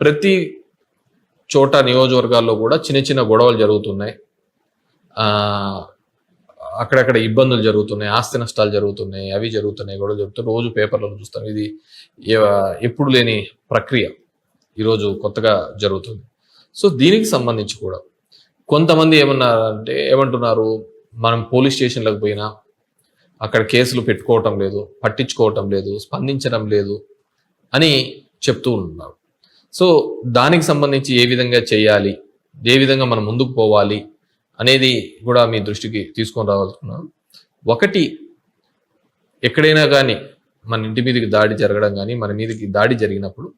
ప్రతి చోట నియోజకవర్గాల్లో కూడా చిన్న చిన్న గొడవలు జరుగుతున్నాయి. అక్కడక్కడ ఇబ్బందులు జరుగుతున్నాయి ఆస్తి నష్టాలు జరుగుతున్నాయి అవి జరుగుతున్నాయి గొడవలు జరుగుతున్నాయి. రోజు పేపర్లలో చూస్తాం ఇది ఎప్పుడు లేని ప్రక్రియ ఈరోజు కొత్తగా జరుగుతుంది. సో దీనికి సంబంధించి కూడా కొంతమంది ఏమన్నారంటే ఏమంటున్నారు మనం పోలీస్ స్టేషన్లకు పోయినా అక్కడ కేసులు పెట్టుకోవటం లేదు పట్టించుకోవటం లేదు స్పందించడం లేదు అని చెప్తూ ఉంటున్నారు సో దానికి సంబంధించి ఏ విధంగా చేయాలి ఏ విధంగా మనం ముందుకు పోవాలి అనేది కూడా మీ దృష్టికి తీసుకొని రావాలనుకున్నాను ఒకటి ఎక్కడైనా కానీ మన ఇంటి మీదకి దాడి జరగడం కానీ మన మీదకి దాడి జరిగినప్పుడు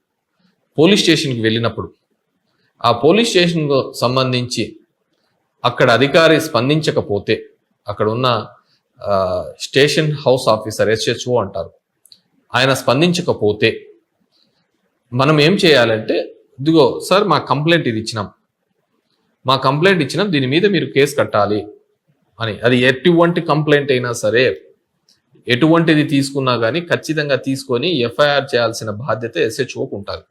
పోలీస్ స్టేషన్కి వెళ్ళినప్పుడు ఆ పోలీస్ స్టేషన్కు సంబంధించి అక్కడ అధికారి స్పందించకపోతే అక్కడ ఉన్న స్టేషన్ హౌస్ ఆఫీసర్ ఎస్హెచ్ఓ అంటారు ఆయన స్పందించకపోతే మనం ఏం చేయాలంటే ఇదిగో సార్ మా కంప్లైంట్ ఇది ఇచ్చినాం. మా కంప్లైంట్ ఇచ్చినాం దీని మీద మీరు కేసు కట్టాలి అని. అది ఎటువంటి కంప్లైంట్ అయినా సరే ఎటువంటిది తీసుకున్నా కానీ ఖచ్చితంగా తీసుకొని ఎఫ్ఐఆర్ చేయాల్సిన బాధ్యత ఎస్హెచ్ఓకు ఉంటుంది.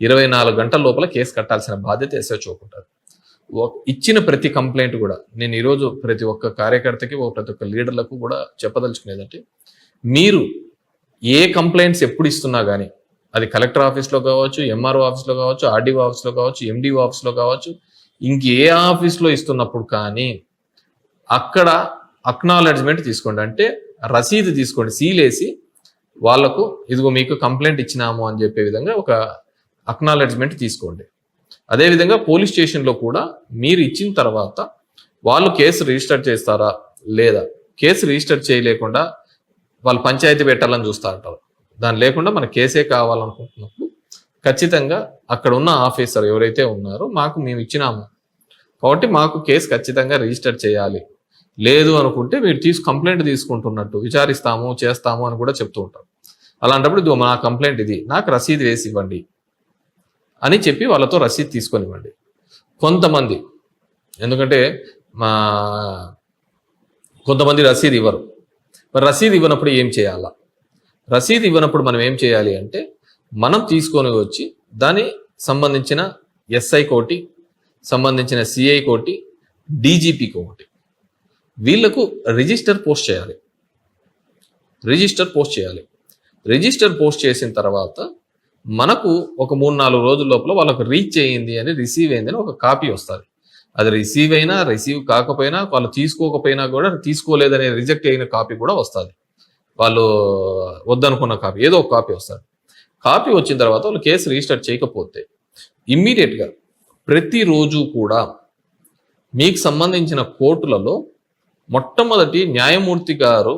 ఇరవై నాలుగు గంటల లోపల కేసు కట్టాల్సిన బాధ్యత ఎస్హెచ్ఓకు ఉంటుంది. ఇచ్చిన ప్రతి కంప్లైంట్ కూడా నేను ఈరోజు ప్రతి ఒక్క కార్యకర్తకి ప్రతి ఒక్క లీడర్లకు కూడా చెప్పదలుచుకునేదంటే మీరు ఏ కంప్లైంట్స్ ఎప్పుడు ఇస్తున్నా కానీ అది కలెక్టర్ ఆఫీస్లో కావచ్చు ఎంఆర్ఓ ఆఫీస్లో కావచ్చు ఆర్డీఓ ఆఫీస్లో కావచ్చు ఎండిఓ ఆఫీస్లో కావచ్చు ఇంకే ఆఫీస్లో ఇస్తున్నప్పుడు కానీ అక్కడ అక్నాలెడ్జ్మెంట్ తీసుకోండి. అంటే రసీదు తీసుకోండి. సీల్ వేసి వాళ్ళకు ఇదిగో మీకు కంప్లైంట్ ఇచ్చినాము అని చెప్పే విధంగా ఒక అక్నాలెడ్జ్మెంట్ తీసుకోండి. అదేవిధంగా పోలీస్ స్టేషన్లో కూడా మీరు ఇచ్చిన తర్వాత వాళ్ళు కేసు రిజిస్టర్ చేస్తారా లేదా కేసు రిజిస్టర్ చేయలేకుండా వాళ్ళు పంచాయతీ పెట్టాలని చూస్తూ ఉంటారు. దాని లేకుండా మన కేసే కావాలనుకుంటున్నప్పుడు ఖచ్చితంగా అక్కడ ఉన్న ఆఫీసర్ ఎవరైతే ఉన్నారో మాకు మేము ఇచ్చినాము. కాబట్టి మాకు కేసు ఖచ్చితంగా రిజిస్టర్ చేయాలి. లేదు అనుకుంటే మీరు తీసు కంప్లైంట్ తీసుకుంటున్నట్టు విచారిస్తాము చేస్తాము అని కూడా చెప్తూ ఉంటారు. అలాంటప్పుడు ఇది మా కంప్లైంట్ ఇది నాకు రసీదు వేసి ఇవ్వండి అని చెప్పి వాళ్ళతో రసీదు తీసుకొని ఇవ్వండి. కొంతమంది ఎందుకంటే మా కొంతమంది రసీదు ఇవ్వరు. మరి రసీదు ఇవ్వనప్పుడు ఏం చేయాలా? రసీదు ఇవ్వనప్పుడు మనం ఏం చేయాలి అంటే మనం తీసుకొని వచ్చి దాని సంబంధించిన ఎస్ఐ కోటి సంబంధించిన సిఐ కోటి డీజీపీ కోటి. వీళ్ళకు రిజిస్టర్ పోస్ట్ చేయాలి. రిజిస్టర్ పోస్ట్ చేయాలి. రిజిస్టర్ పోస్ట్ చేసిన తర్వాత మనకు ఒక మూడు నాలుగు రోజుల లోపల వాళ్ళకు రీచ్ అయ్యింది అని రిసీవ్ అయింది అని ఒక కాపీ వస్తుంది. అది రిసీవ్ అయినా రిసీవ్ కాకపోయినా వాళ్ళు తీసుకోకపోయినా కూడా తీసుకోలేదనే రిజెక్ట్ అయిన కాపీ కూడా వస్తుంది. వాళ్ళు వద్దనుకున్న కాపీ ఏదో ఒక కాపీ వస్తారు కాపీ వచ్చిన తర్వాత వాళ్ళు కేసు రిజిస్టర్ చేయకపోతే ఇమ్మీడియట్గా ప్రతిరోజు కూడా మీకు సంబంధించిన కోర్టులలో మొట్టమొదటి న్యాయమూర్తి గారు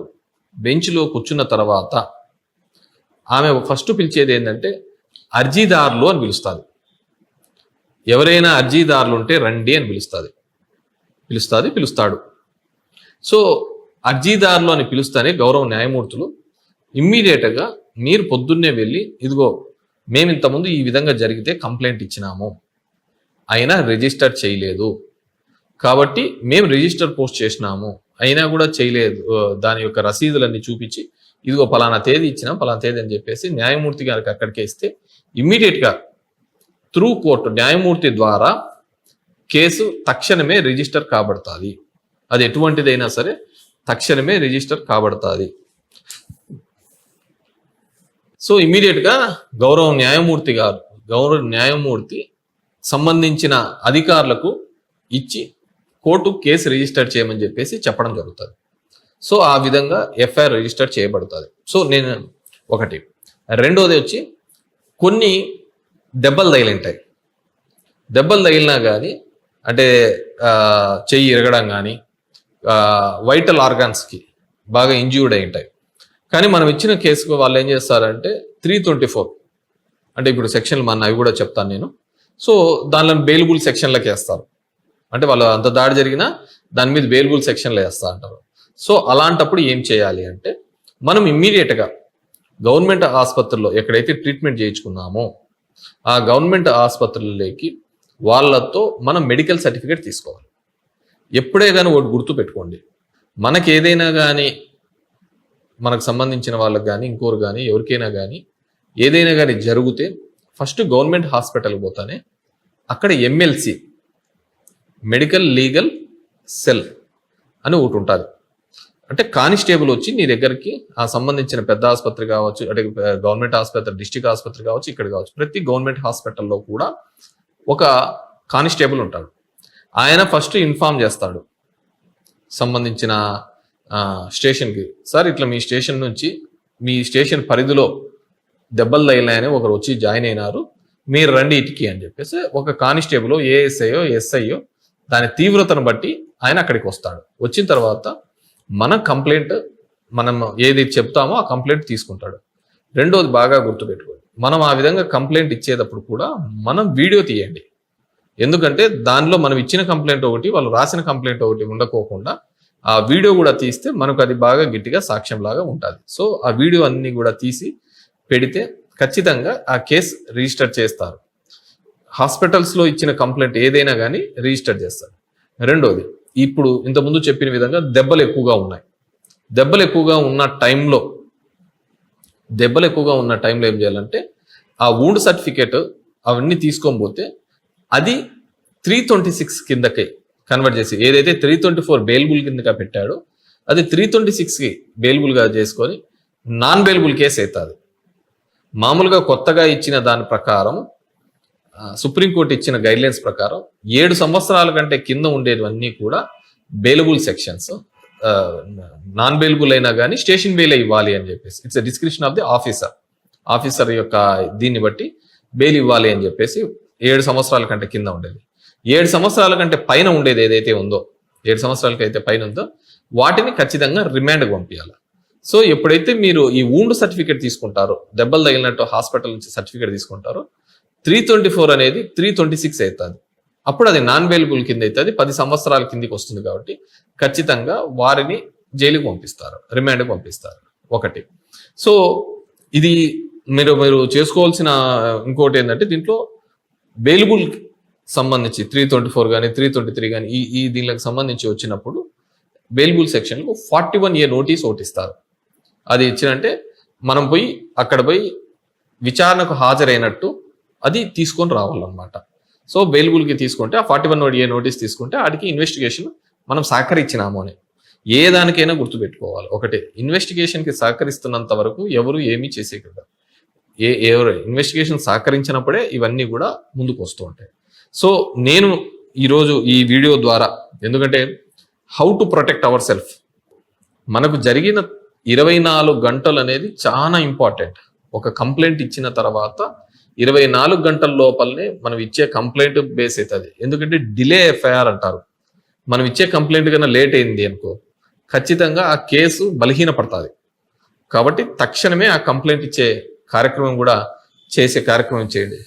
బెంచ్లో కూర్చున్న తర్వాత ఆమె ఫస్ట్ పిలిచేది ఏంటంటే అర్జీదారులు అని పిలుస్తుంది. ఎవరైనా అర్జీదారులు ఉంటే రండి అని పిలుస్తుంది. పిలుస్తుంది పిలుస్తాడు. సో అర్జీదారులు అని పిలుస్తానే గౌరవ న్యాయమూర్తులు. ఇమ్మీడియట్గా మీరు పొద్దున్నే వెళ్ళి ఇదిగో మేము ఇంతకుముందు ఈ విధంగా జరిగితే కంప్లైంట్ ఇచ్చినాము. అయినా రిజిస్టర్ చేయలేదు. కాబట్టి మేము రిజిస్టర్ పోస్ట్ చేసినాము. అయినా కూడా చేయలేదు. దాని యొక్క రసీదులన్నీ చూపించి ఇదిగో పలానా తేదీ ఇచ్చినాం పలానా తేదీ అని చెప్పేసి న్యాయమూర్తి గారికి అక్కడికే ఇస్తే ఇమ్మీడియట్గా త్రూ కోర్టు న్యాయమూర్తి ద్వారా కేసు తక్షణమే రిజిస్టర్ కాబడుతుంది. అది ఎటువంటిదైనా సరే తక్షణమే రిజిస్టర్ కాబడుతుంది. సో ఇమ్మీడియట్గా గౌరవ న్యాయమూర్తి గారు గౌరవ న్యాయమూర్తి సంబంధించిన అధికారులకు ఇచ్చి కోర్టు కేసు రిజిస్టర్ చేయమని చెప్పేసి చెప్పడం జరుగుతుంది. సో ఆ విధంగా ఎఫ్ఐఆర్ రిజిస్టర్ చేయబడుతుంది. సో నేను ఒకటి. రెండోది వచ్చి కొన్ని దెబ్బలు తగిలింటాయి. దెబ్బలు తగిలినా కానీ అంటే చెయ్యి ఇరగడం కానీ వైటల్ ఆర్గాన్స్కి బాగా ఇంజ్యూర్డ్ అయి ఉంటాయి కానీ మనం ఇచ్చిన కేసుకు వాళ్ళు ఏం చేస్తారంటే త్రీ ట్వంటీ ఫోర్ అంటే ఇప్పుడు సెక్షన్లు మన అవి కూడా చెప్తాను నేను. సో దానిలో బెయిల్బుల్ సెక్షన్లకు వేస్తారు. అంటే వాళ్ళు అంత దాడి జరిగినా దాని మీద బెయిల్బుల్ సెక్షన్లు వేస్తా అంటారు. సో అలాంటప్పుడు ఏం చేయాలి అంటే మనం ఇమ్మీడియట్గా గవర్నమెంట్ ఆసుపత్రిలో ఎక్కడైతే ట్రీట్మెంట్ చేయించుకున్నామో ఆ గవర్నమెంట్ ఆసుపత్రులలోకి వాళ్ళతో మనం మెడికల్ సర్టిఫికేట్ తీసుకోవాలి. ఎప్పుడే కానీ ఒకటి గుర్తు పెట్టుకోండి. మనకి ఏదైనా కానీ మనకు సంబంధించిన వాళ్ళకి కానీ ఇంకోరు కానీ ఎవరికైనా కానీ ఏదైనా కానీ జరిగితే ఫస్ట్ గవర్నమెంట్ హాస్పిటల్కి పోతానే అక్కడ ఎంఎల్సి మెడికల్ లీగల్ సెల్ అని ఒకటి ఉంటుంది. అంటే కానిస్టేబుల్ వచ్చి నీ దగ్గరికి ఆ సంబంధించిన పెద్ద ఆసుపత్రి కావచ్చు అంటే గవర్నమెంట్ ఆసుపత్రి డిస్టిక్ ఆసుపత్రి కావచ్చు ఇక్కడ కావచ్చు ప్రతి గవర్నమెంట్ హాస్పిటల్లో కూడా ఒక కానిస్టేబుల్ ఉంటాడు. ఆయన ఫస్ట్ ఇన్ఫార్మ్ చేస్తాడు సంబంధించిన స్టేషన్కి. సార్ ఇట్లా మీ స్టేషన్ నుంచి మీ స్టేషన్ పరిధిలో దెబ్బలు తగిలాయని ఒకరు వచ్చి జాయిన్ అయినారు మీరు రండి ఇటుకి అని చెప్పేసి ఒక కానిస్టేబుల్ ఏఎస్ఐయో ఎస్ఐయో దాని తీవ్రతను బట్టి ఆయన అక్కడికి వస్తాడు. వచ్చిన తర్వాత మన కంప్లైంట్ మనం ఏది చెప్తామో ఆ కంప్లైంట్ తీసుకుంటాడు. రెండోది బాగా గుర్తుపెట్టుకోండి. మనం ఆ విధంగా కంప్లైంట్ ఇచ్చేటప్పుడు కూడా మనం వీడియో తీయండి. ఎందుకంటే దానిలో మనం ఇచ్చిన కంప్లైంట్ ఒకటి వాళ్ళు రాసిన కంప్లైంట్ ఒకటి ఉండకోకుండా ఆ వీడియో కూడా తీస్తే మనకు అది బాగా గట్టిగా సాక్ష్యం లాగా ఉంటుంది. సో ఆ వీడియో అన్ని కూడా తీసి పెడితే ఖచ్చితంగా ఆ కేసు రిజిస్టర్ చేస్తారు. హాస్పిటల్స్లో ఇచ్చిన కంప్లైంట్ ఏదైనా కానీ రిజిస్టర్ చేస్తారు. రెండోది ఇప్పుడు ఇంతకుముందు చెప్పిన విధంగా దెబ్బలు ఎక్కువగా ఉన్నాయి. దెబ్బలు ఎక్కువగా ఉన్న టైంలో దెబ్బలు ఎక్కువగా ఉన్న టైంలో ఏం చేయాలంటే ఆ వూండ్ సర్టిఫికేట్ అవన్నీ తీసుకొని పోతే అది త్రీ ట్వంటీ సిక్స్ కిందకి కన్వర్ట్ చేసి ఏదైతే త్రీ ట్వంటీ ఫోర్ బెయిల్బుల్ కిందగా పెట్టాడో అది త్రీ ట్వంటీ సిక్స్కి బెయిల్బుల్గా చేసుకొని నాన్ బెయిల్బుల్ కేసు అవుతుంది మామూలుగా కొత్తగా ఇచ్చిన దాని ప్రకారం సుప్రీంకోర్టు ఇచ్చిన గైడ్లైన్స్ ప్రకారం ఏడు సంవత్సరాల కంటే కింద ఉండేవన్నీ కూడా బెయిలబుల్ సెక్షన్స్ నాన్ బెయిలబుల్ అయినా కానీ స్టేషన్ బెయిల్ ఇవ్వాలి అని చెప్పేసి it's description of the officer officer యొక్క దీన్ని బట్టి బెయిల్ ఇవ్వాలి అని చెప్పేసి ఏడు సంవత్సరాల కంటే కింద ఉండేది. ఏడు సంవత్సరాల కంటే పైన ఉండేది ఏదైతే ఉందో ఏడు సంవత్సరాలకి అయితే పైన ఉందో వాటిని ఖచ్చితంగా రిమాండ్కి పంపించాలి సో ఎప్పుడైతే మీరు ఈ ఊండ్ సర్టిఫికేట్ తీసుకుంటారో దెబ్బలు తగిలినట్టు హాస్పిటల్ నుంచి సర్టిఫికేట్ తీసుకుంటారో త్రీ ట్వంటీ ఫోర్ అనేది త్రీ ట్వంటీ సిక్స్ అవుతుంది. అప్పుడు అది నాన్ వేలబుల్ కింద అవుతుంది పది సంవత్సరాల కిందికి వస్తుంది కాబట్టి ఖచ్చితంగా వారిని జైలుకి పంపిస్తారు రిమాండ్కి పంపిస్తారు. ఒకటి. సో ఇది మీరు మీరు చేసుకోవాల్సిన ఇంకోటి ఏంటంటే దీంట్లో బెయిలబుల్ సంబంధించి త్రీ ట్వంటీ ఫోర్ కానీ త్రీ ట్వంటీ త్రీ కానీ ఈ ఈ దీనికి సంబంధించి వచ్చినప్పుడు బెయిలబుల్ సెక్షన్కు ఫార్టీ వన్ ఏ నోటీస్ ఓటిస్తారు అది ఇచ్చినంటే మనం పోయి అక్కడ పోయి విచారణకు హాజరైనట్టు అది తీసుకొని రావాలన్నమాట. సో బెయిల్బుల్కి తీసుకుంటే ఆ ఫార్టీ వన్ ఏ నోటీస్ తీసుకుంటే వాటికి ఇన్వెస్టిగేషన్ మనం సహకరించినాము అని. ఏ దానికైనా గుర్తుపెట్టుకోవాలి. ఒకటి ఇన్వెస్టిగేషన్కి సహకరిస్తున్నంత వరకు ఎవరు ఏమీ చేసే ఏ ఎవరు ఇన్వెస్టిగేషన్ సహకరించినప్పుడే ఇవన్నీ కూడా ముందుకు వస్తూ ఉంటాయి. సో నేను ఈరోజు ఈ వీడియో ద్వారా ఎందుకంటే how to protect our self మనకు జరిగిన ఇరవై నాలుగు గంటలు అనేది చాలా ఇంపార్టెంట్ ఒక కంప్లైంట్ ఇచ్చిన తర్వాత ఇరవై నాలుగు గంటల లోపలనే మనం ఇచ్చే కంప్లైంట్ బేస్ అవుతుంది. ఎందుకంటే డిలే ఎఫ్ఐఆర్ అంటారు. మనం ఇచ్చే కంప్లైంట్ కన్నా లేట్ అయింది అనుకో ఖచ్చితంగా ఆ కేసు బలహీనపడుతుంది. కాబట్టి తక్షణమే ఆ కంప్లైంట్ ఇచ్చే కార్యక్రమం కూడా చేసే కార్యక్రమం చేయండి.